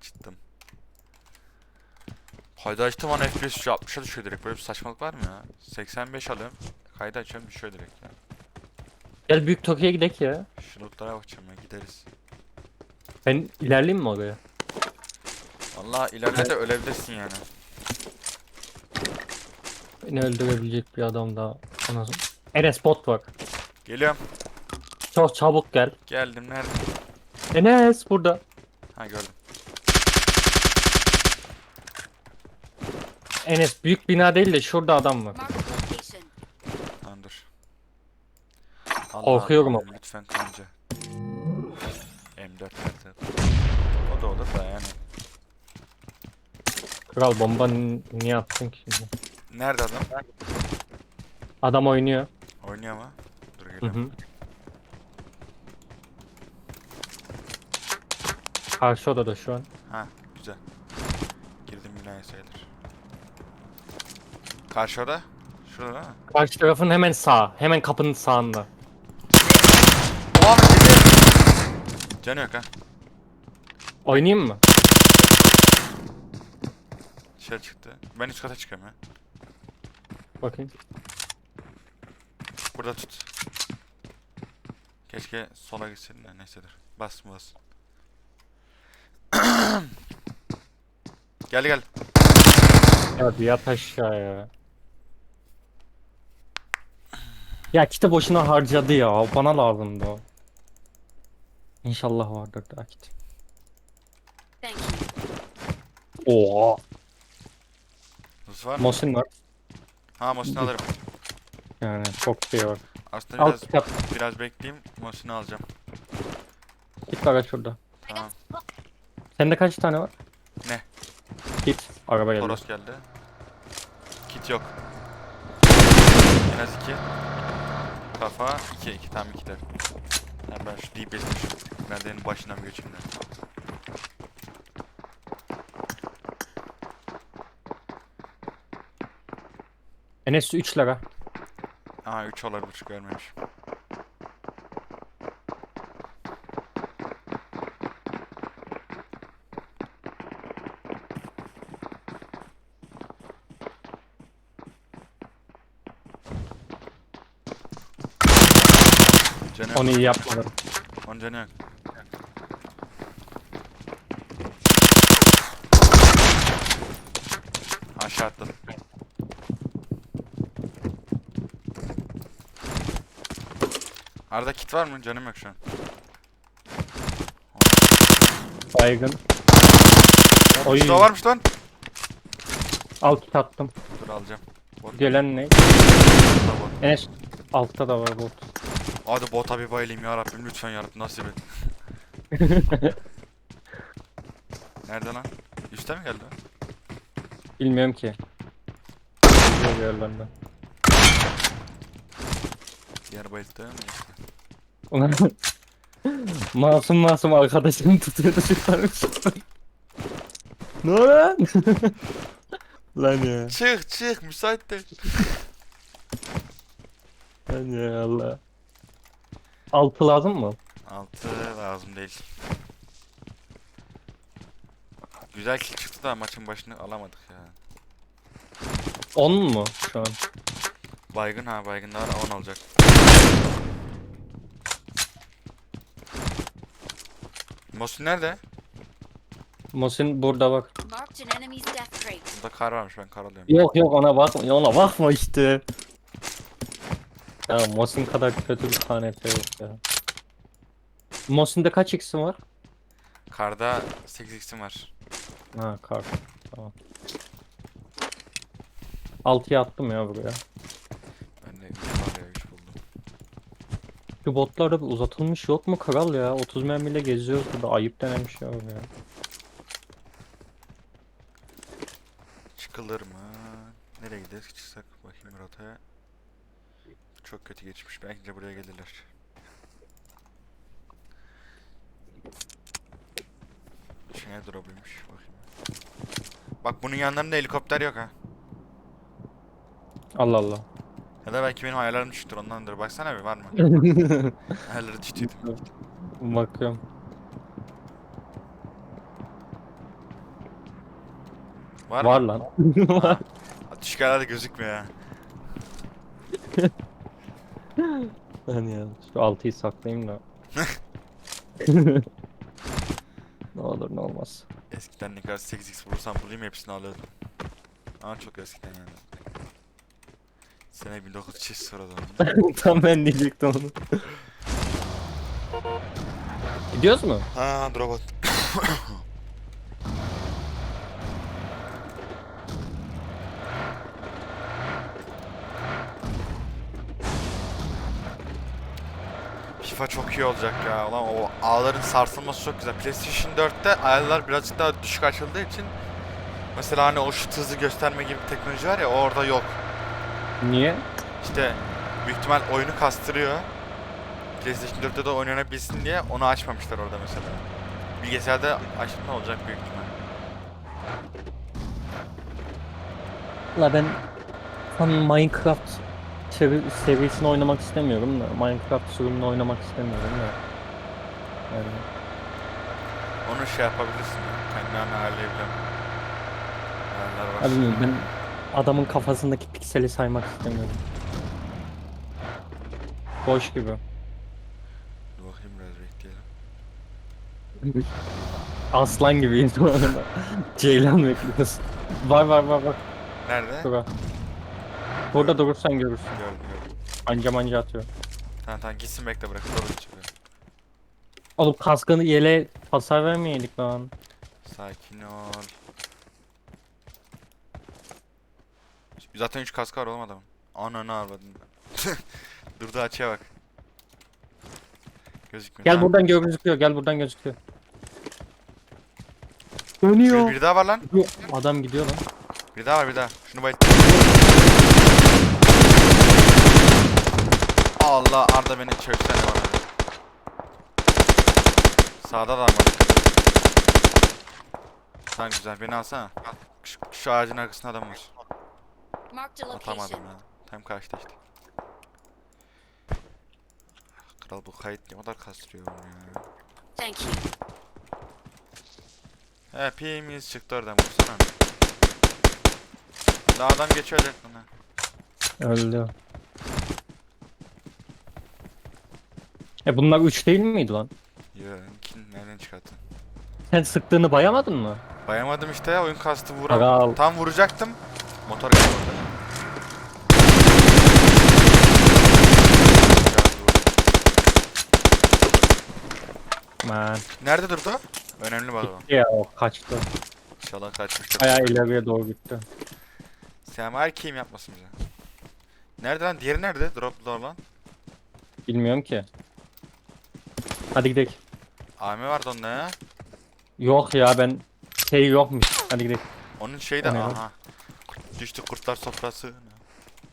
Açtım. Kaydı açtım an FPS 60'a düşüyor direkt. Böyle bir saçmalık var mı ya? 85 alıyorum. Kaydı açıyorum düşüyor direkt ya. Gel büyük Tokyo'ya gidelim ya. Şu lootlara bakacağım ya gideriz. Ben ilerleyeyim mi oraya? Vallahi ileride de ölebilirsin yani. Beni öldürebilecek bir adam daha. Ona... Enes bot var. Geliyorum. Çok çabuk gel. Geldim nerede? Enes burada. Ha gördüm. Enes büyük bina değil de şurada adam var. Tamam dur. Allah Korkuyorum Allah, Lütfen kanca. M4 nerede? O da olur da yani. Kral bomba n- niye attın ki şimdi? Nerede adam? Adam oynuyor. Oynuyor mu? Dur Hı geliyorum. hı. Karşı odada şu an. Ha güzel. Girdim binaya sayılır. Karşıda. Şurada değil mi? Karşı tarafın hemen sağ. Hemen kapının sağında. Oha girdi. Canı yok ha. Oynayayım mı? Dışarı çıktı. Ben üst kata çıkıyorum ya. Bakayım. Burada tut. Keşke sola gitseydin de neyse dur. Bas bas. gel gel. Ya bir yat aşağıya. Ya kiti boşuna harcadı ya. Bana lazımdı o. İnşallah vardır daha kit. Thank you. Oha. Hız var mı? Mosin var. Ha Mosin'i alırım. Yani çok şey var. Aslında Al biraz kitap. biraz bekleyeyim. Mosin'i alacağım. Kit var şurada. Tamam. Sende kaç tane var? Ne? Kit. Araba geldi. Toros geldi. Kit yok. En az iki. Kafa iki iki tam iki de. Ya ben şu DPS'ini şu merdivenin başından bir geçeyim de. Enes 3 lira. Aha 3 olabilir görmemiş. Canı yok. Onu iyi yapmadım. Onun canı yok. Aşağı atladım. Arada kit var mı? Canım yok şu an. Baygın. Oy. Şurada varmış lan. Al kit attım. Dur alacağım. Bot. Gelen ne? Bot. Enes altta da var bot. Hadi bota bir bayılayım ya Rabbim lütfen ya Rabbim nasip et. Nerede lan? Üste mi geldi? Bilmiyorum ki. Yok yerlerde. Diğer bayılttı mı işte? Ulan masum masum arkadaşını tutuyordu çıkarmış. ne lan? lan ya. Çık çık müsait değil. Lan ya Allah. Altı lazım mı? Altı lazım değil. Güzel kill çıktı da maçın başını alamadık ya. 10 mu şu an? Baygın ha baygın daha 10 olacak. Mosin nerede? Mosin burada bak. Marked an enemy's death crate. Burada kar varmış ben kar alıyorum. Yok yok ona bakma. Ona bakma işte. Ya Mosin kadar kötü bir KNT yok ya. Mosin'de kaç x'in var? Karda 8x'im var. Ha kar. Tamam. 6'ya attım ya buraya. Ben de 3 var ya 3 buldum. Şu botlarda bir uzatılmış yok mu kral ya? 30 mermiyle geziyoruz burada. Ayıp denen bir şey var ya. Çıkılır mı? Nereye gideriz? Çıksak bakayım rotaya. Çok kötü geçmiş. Belki de buraya gelirler. Şu ne drop'uymuş bakayım. Bak bunun yanlarında helikopter yok ha. Allah Allah. Ya da belki benim ayarlarım düşüktür ondandır. Baksana bir var mı? Ayarları düştüydü. Bakıyorum. Var, Var mı? lan. Ha. Düşük yerlerde gözükmüyor ya. Hani ya şu 6'yı saklayayım da. ne olur ne olmaz. Eskiden ne kadar 8x vurursam bulayım hepsini alıyordum. Ama çok eskiden yani. Sene 1900 sırada. Tam ben diyecektim onu. Gidiyoruz mu? Ha robot. FIFA çok iyi olacak ya. Ulan o ağların sarsılması çok güzel. PlayStation 4'te ayarlar birazcık daha düşük açıldığı için mesela hani o şut hızı gösterme gibi bir teknoloji var ya orada yok. Niye? İşte büyük ihtimal oyunu kastırıyor. PlayStation 4'te de oynanabilsin diye onu açmamışlar orada mesela. Bilgisayarda açtığında olacak büyük ihtimal. La ben tam Minecraft sevi seviyesini oynamak istemiyorum da Minecraft sürümünü oynamak istemiyorum da. Yani Onu şey yapabilirsin ya. Kendini ayarlayabilirim. Ayarlar var. abi ben adamın kafasındaki pikseli saymak istemiyorum. Boş gibi. Dur bakayım biraz bekleyelim. Aslan bu arada. Ceylan bekliyoruz. Var var var var. Nerede? Şurada. Burada durursan görürsün. Gördüm gördüm. Anca manca atıyor. Tamam tamam gitsin bekle bırak. Doğru çıkıyor. Oğlum kaskını yele hasar vermeyelim lan. Sakin ol. Zaten 3 kaskı var oğlum adamın. Ananı arvadın. Durdu açıya bak. Gözükmüyor. Gel buradan gözüküyor, gel buradan gözüküyor. Bir, Dönüyor. bir daha var lan. Adam gidiyor lan. Bir daha var bir daha. Şunu bayılt. Allah Arda beni çöksene bana. Sağda da var. Tamam güzel beni alsana. Şu, şu ağacın arkasında adam var. Atamadım ya. Tam karşıda işte. Kral bu kayıt ne kadar kastırıyor bunu ya. Thank you. Hepimiz çıktı oradan vursana. Daha adam geçiyor lan. Öldü. E bunlar 3 değil miydi lan? Yo, kim nereden çıkarttın? Sen sıktığını bayamadın mı? Bayamadım işte ya oyun kastı Aga vuram. Tam vuracaktım. Motor geldi orada. Man. Nerede durdu? Önemli bak o. Ya o kaçtı. İnşallah kaçmıştır. Bayağı ileriye doğru gitti. Sen kim yapmasın bize. Nerede lan? Diğeri nerede? Drop lan. Bilmiyorum ki. Hadi gidelim. AM vardı onda ya. Yok ya ben şey yokmuş. Hadi gidelim. Onun şeyi de O ne lan? aha. Kurt- Düştü kurtlar sofrası.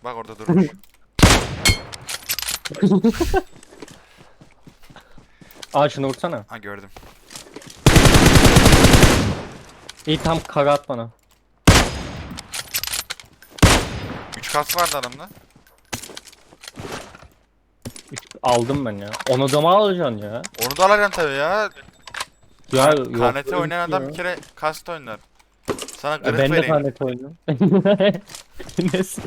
Bak orada durmuş. Aa şunu vursana. ha gördüm. İyi tam kara at bana. 3 kas vardı adamda. Üç, aldım ben ya. Onu da mı alacaksın ya? Onu da alacaksın tabii ya. Ya KNT oynayan adam bir kere kast oynar. Sana grip ben de vereyim. KNT oynuyorum. Nesi?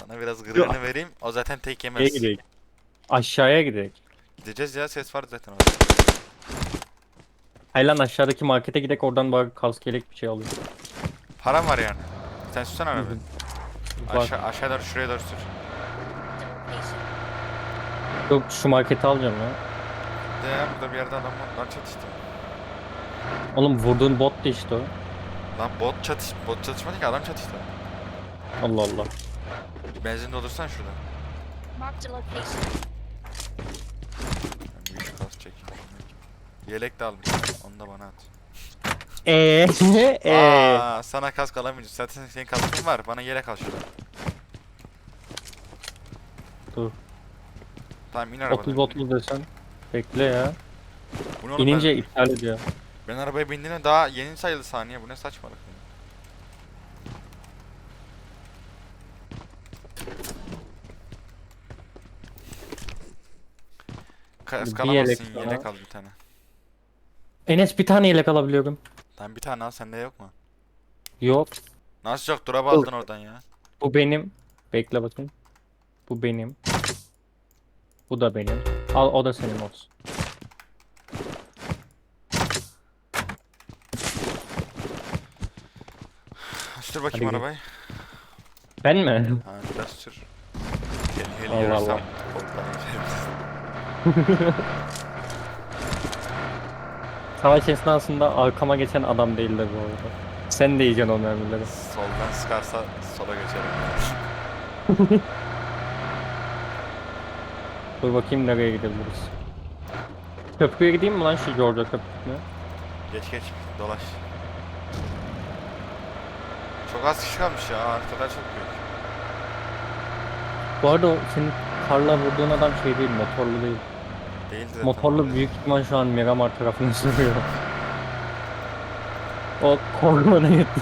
Sana biraz gripini vereyim. O zaten tek Şeye yemez. gidelim. Aşağıya gidelim. Gideceğiz ya ses var zaten orada. Hayır lan aşağıdaki markete gidelim oradan bari kask yelek bir şey alayım. Param var yani. Sen arabayı. Bak, Aşağı, aşağı doğru şuraya doğru sür. Yok şu marketi alacağım ya. De ya burada bir yerde adam var. Lan çatıştı. Oğlum vurduğun bot da işte o. Lan bot çatış bot çatışmadı ki adam çatıştı. Allah Allah. Benzin doldursan şurada. Marked a location. Ben büyük kas çekeyim. şunu. Yelek de almış. Onu da bana at. Eee eee. Aa, sana kask alamayacağım. Zaten senin kaskın var. Bana yelek al şurada. Dur. Tamam in arabadan. 30 30 desen. Bekle ya. Bu ne oğlum İnince ben, iptal ediyor. ben arabaya bindiğinde daha yeni sayılı saniye. Bu ne saçmalık. Kask Bir yelek alamazsın. daha. Yelek al bir tane. Enes bir tane yelek alabiliyorum. Lan bir tane al sende yok mu? Yok. Nasıl yok? Drop aldın oradan ya. Bu benim. Bekle bakayım. Bu benim. Bu da benim. Al o da senin olsun. Sür bakayım Hadi arabayı. Ben mi? Ha biraz sür. Tehlikeli Allah yürürsem Allah. Savaş esnasında arkama geçen adam değildi bu arada. Sen de yiyeceksin o mermileri. Soldan sıkarsa sola geçerim. Dur bakayım nereye gidebiliriz. Köprüye gideyim mi lan şu Georgia köprüsüne? Geç geç dolaş. Çok az kişi kalmış ya. Arkalar çok büyük. Bu arada o senin karla vurduğun adam şey değil, motorlu değil. Değildi de Motorlu büyük ihtimal şu an Miramar tarafını sürüyor. o korkmana gitti.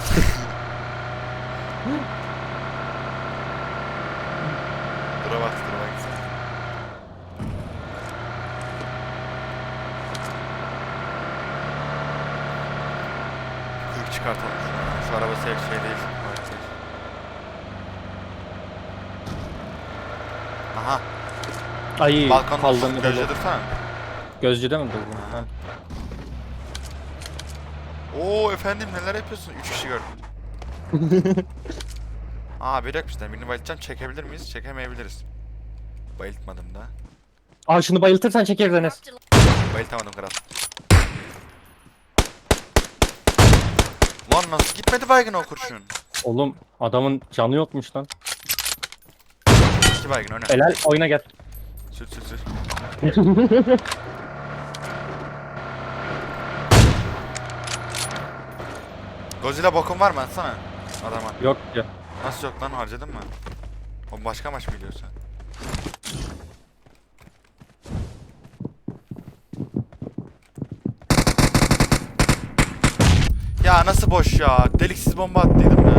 Dura bak dura bak. Kırk çıkartalım şunu. Şu araba safe şey değil. Gayet safe. Aha. Ay Balkonda kaldım gözle gözcü. dursana. Gözcüde mi durdun? Ha. Oo efendim neler yapıyorsun? Üç kişi gördüm. Aa bir dakika birini bayıltacağım. Çekebilir miyiz? Çekemeyebiliriz. Bayıltmadım da. Aa şunu bayıltırsan çekeriz Enes. Bayıltamadım kral. Lan nasıl gitmedi baygın o kurşun? Oğlum adamın canı yokmuş lan. İki baygın öne. Helal oyuna gel. Sür sür sür. Godzilla bokun var mı atsana adama. Yok ya. Nasıl yok lan harcadın mı? O başka maç mı biliyorsun? Ya nasıl boş ya? Deliksiz bomba attıydım ya.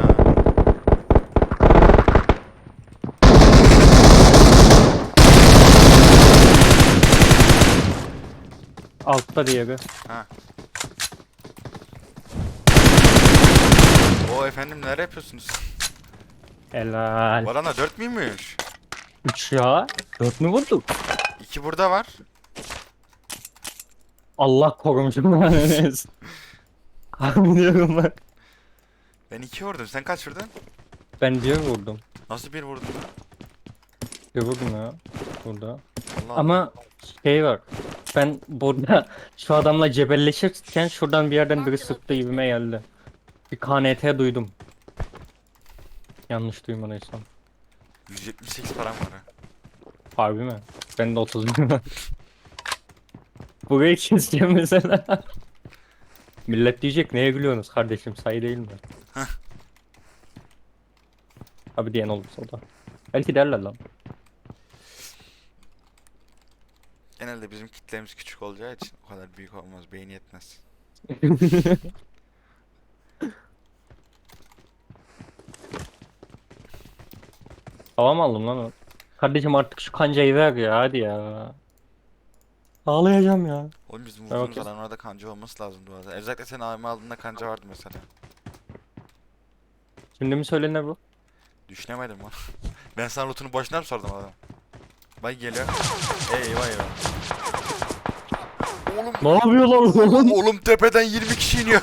Altta diğeri. Ha. O efendim neler yapıyorsunuz? Helal. Adamda 4 müymüş? 3 ya. 4 mü vurduk? 2 burada var. Allah korumuş lan Enes. Harbi diyorum ben. Ben 2 vurdum. Sen kaç vurdun? Ben bir vurdum. Nasıl bir vurdun lan? Bir vurdum ya. Burada. Allah Ama şey var. Ben burada şu adamla cebelleşirken şuradan bir yerden biri sıktı gibime geldi. Bir KNT duydum. Yanlış duymadıysam. 178 param var ha. Harbi mi? Ben de 30 bin var. Burayı keseceğim mesela. Millet diyecek neye gülüyorsunuz kardeşim sayı değil mi? Heh. Abi diyen olursa o da. Belki derler lan. Genelde bizim kitlemiz küçük olacağı için o kadar büyük olmaz. Beyin yetmez. Tamam aldım lan o. Kardeşim artık şu kancayı ver ya hadi ya. Ağlayacağım ya. Oğlum bizim vurduğumuz okey. adam orada kanca olması lazım bu arada. Özellikle senin AVM aldığında kanca vardı mesela. Şimdi mi söylenir bu? Düşünemedim onu. ben sana lootunu boşuna mı sordum adam? Bay geliyor. Eyvah eyvah. Oğlum, Ne yapıyorlar oğlum? oğlum tepeden 20 kişi iniyor.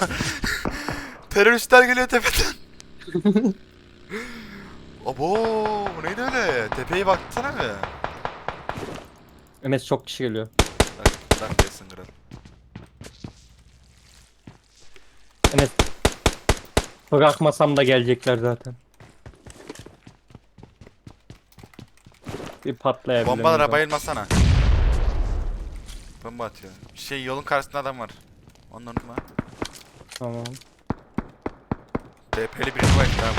Teröristler geliyor tepeden. Abo, bu neydi öyle? Tepeye baksana be. Enes çok kişi geliyor. Bak, bak gelsin kral. Enes. Bırakmasam da gelecekler zaten. Bir patlayabilir. Bombalara bayılmasana. Bomba atıyor. Şey yolun karşısında adam var. Onu unutma. Tamam. DP'li birini var burada.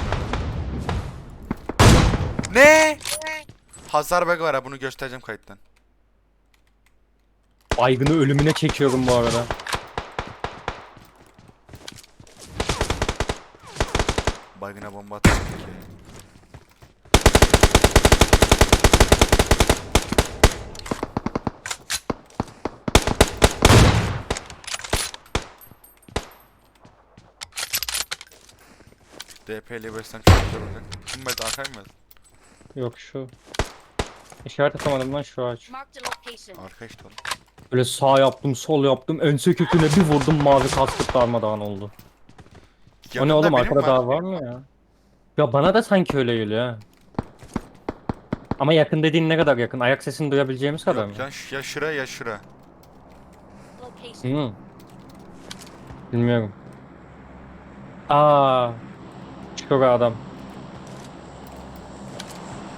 Ne? Hasar bug var ha bunu göstereceğim kayıttan. Baygını ölümüne çekiyorum bu arada. Bug'ına bomba atıyor. DP ile beslen çok güzel olacak. Kim ben arkaya mı? Yok şu. İşaret atamadım lan şu ağaç. Marked a location. Arka işte oğlum. Böyle sağ yaptım, sol yaptım, ense köküne bir vurdum mavi kaskıt darmadağın oldu. o ne Yanında oğlum benim arkada daha var mı ya? Ya bana da sanki öyle geliyor ha. Ama yakın dediğin ne kadar yakın? Ayak sesini duyabileceğimiz kadar mı? Yok ya, ya şura ya şura. Location. Hmm. Bilmiyorum. Aa. Şu adam.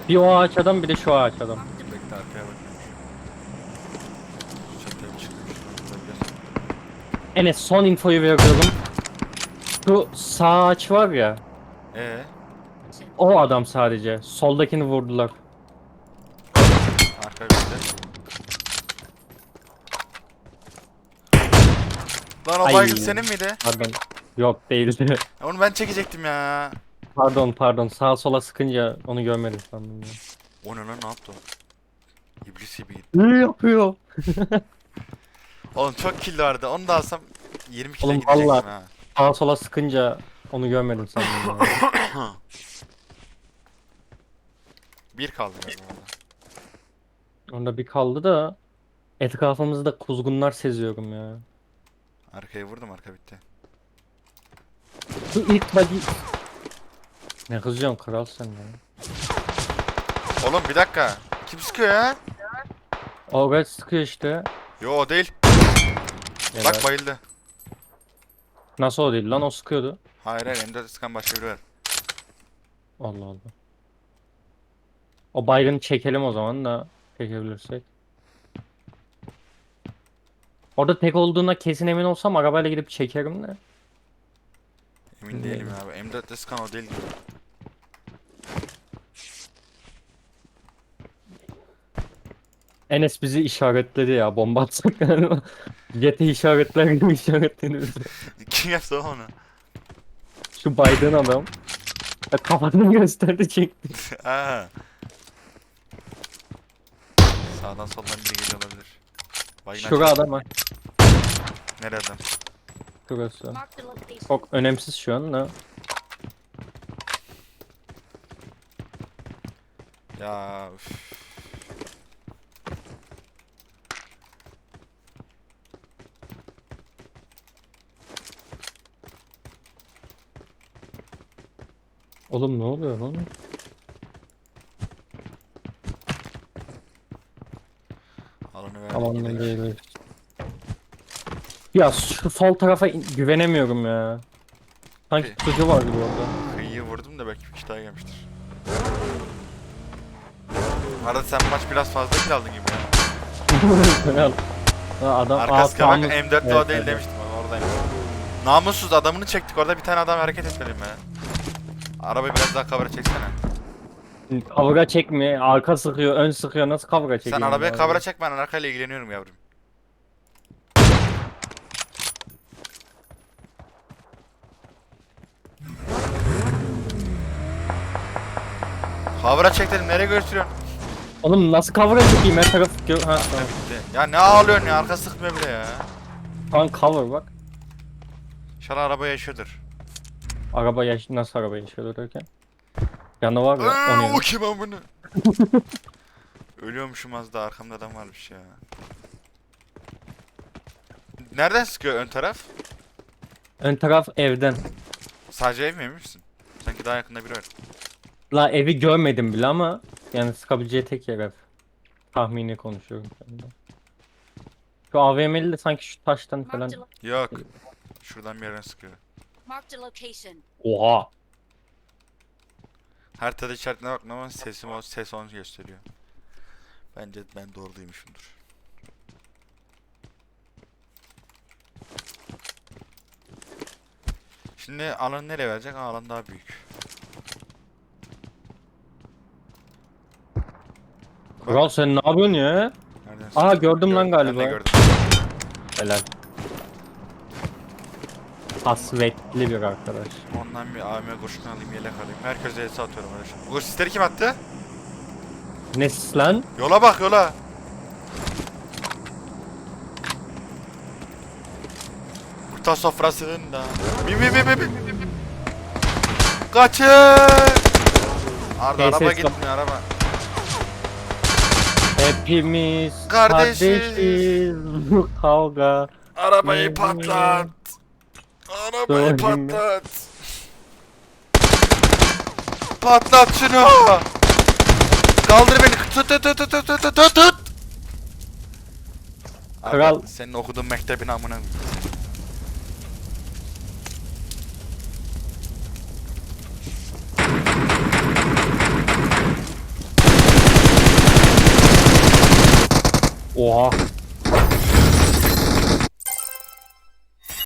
Bir o ağaç adam bir de şu ağaç adam. Bekle arkaya Çatıya çıkmış. Enes son infoyu veriyorum. Şu sağ ağaç var ya. Ee, O adam sadece. Soldakini vurdular. arka bizde. Lan o Ay. baygın senin miydi? Pardon. Yok değildi. Onu ben çekecektim ya. Pardon pardon. Sağa sola sıkınca onu görmedim sandım ya. O ne lan ne yaptı o? İblis gibiydi. Ne yapıyor? Oğlum çok kill vardı. Onu da alsam 20 kill'e Oğlum gidecektim vallahi- ha. Sağa sola sıkınca onu görmedim sandım ya. Bir kaldı galiba orada. Onda bir kaldı da etrafımızda kuzgunlar seziyorum ya. Arkaya vurdum arka bitti. Bu ilk body... Ne kızacaksın kral sen ya. Oğlum bir dakika. Kim sıkıyor ya? Evet sıkıyor işte. Yo o değil. Ya Bak bayıldı. Nasıl o değil lan o sıkıyordu. Hayır hayır M4 sıkan başka biri var. Allah Allah. O baygını çekelim o zaman da çekebilirsek. Orada tek olduğuna kesin emin olsam arabayla gidip çekerim de. Emin değilim abi. M4 sıkan o değil gibi. Enes bizi işaretledi ya bomba atsak galiba. GT işaretler gibi işaretledi bizi. Kim yaptı onu? Şu baydığın adam. Ya Kafasını gösterdi çekti. ha. Sağdan soldan biri geliyor olabilir. Baygın Şura adam ha. Nereden? Şurası. Çok önemsiz şu an da. Ya üf. Oğlum ne oluyor lan? Alanı verdik Aman gidelim. değil. Ya şu sol tarafa in- güvenemiyorum ya. Sanki Bir- tutucu var gibi orada. Kıyıyı vurdum da belki bir kişi daha gelmiştir. Arada sen maç biraz fazla kill aldın gibi ya. Ha, adam Arkası aa, bak tamam. M4'te Evet, o değil evet. demiştim ama oradaymış. Namussuz adamını çektik orada bir tane adam hareket etmedim ya. Arabayı biraz daha kavra çeksene. Kavga çekme. Arka sıkıyor, ön sıkıyor. Nasıl kavga çekiyor? Sen arabaya kavra çek ben arkayla ilgileniyorum yavrum. Kavra çek dedim nereye götürüyorsun? Oğlum nasıl kavga çekeyim? Her taraf gö- ha, tamam. bitti. Ya ne ağlıyorsun ya arka sıkmıyor bile ya. Tamam cover bak. İnşallah araba yaşıyordur. Araba yaş nasıl araba yaşıyor derken? Yanı var ya. Aa, Onu o yanı. kim amına? Ölüyormuşum az da arkamda adam varmış ya. Nereden sıkıyor ön taraf? Ön taraf evden. Sadece ev mi eminsin? Sanki daha yakında biri var. La evi görmedim bile ama yani sıkabileceği tek yer ev. Tahmini konuşuyorum şu anda. Şu AVM'li de sanki şu taştan falan. Yok. Şuradan bir yerden sıkıyor. marked a location. Oha! Haritada işaretine bak ama sesim o ses onu gösteriyor. Bence ben doğru duymuşumdur. Şimdi alanı nereye verecek? Alan daha büyük. Kral sen ne yapıyorsun ya? Nereden Aa, sıkıyor? gördüm lan Ben galiba. de gördüm. Helal. Hasvetli bir arkadaş. Ondan bir AVM kurşun alayım, yelek alayım. Herkese ES atıyorum öyle şimdi. Bu sisleri kim attı? Nesis lan? Yola bak yola. Kurtar sofrasında. Bin bin bin bin bin. Kaçın! Arda Neyse, araba gitmiyor araba. Hepimiz Kardeşiz. kardeşiz. Kavga. Arabayı patlat. Arabayı patlat. Patlat şunu. Kaldır beni. Tut tut tut tut tut tut tut tut. Abi, Kral- senin okuduğun mektebin amına. koyayım. Oha.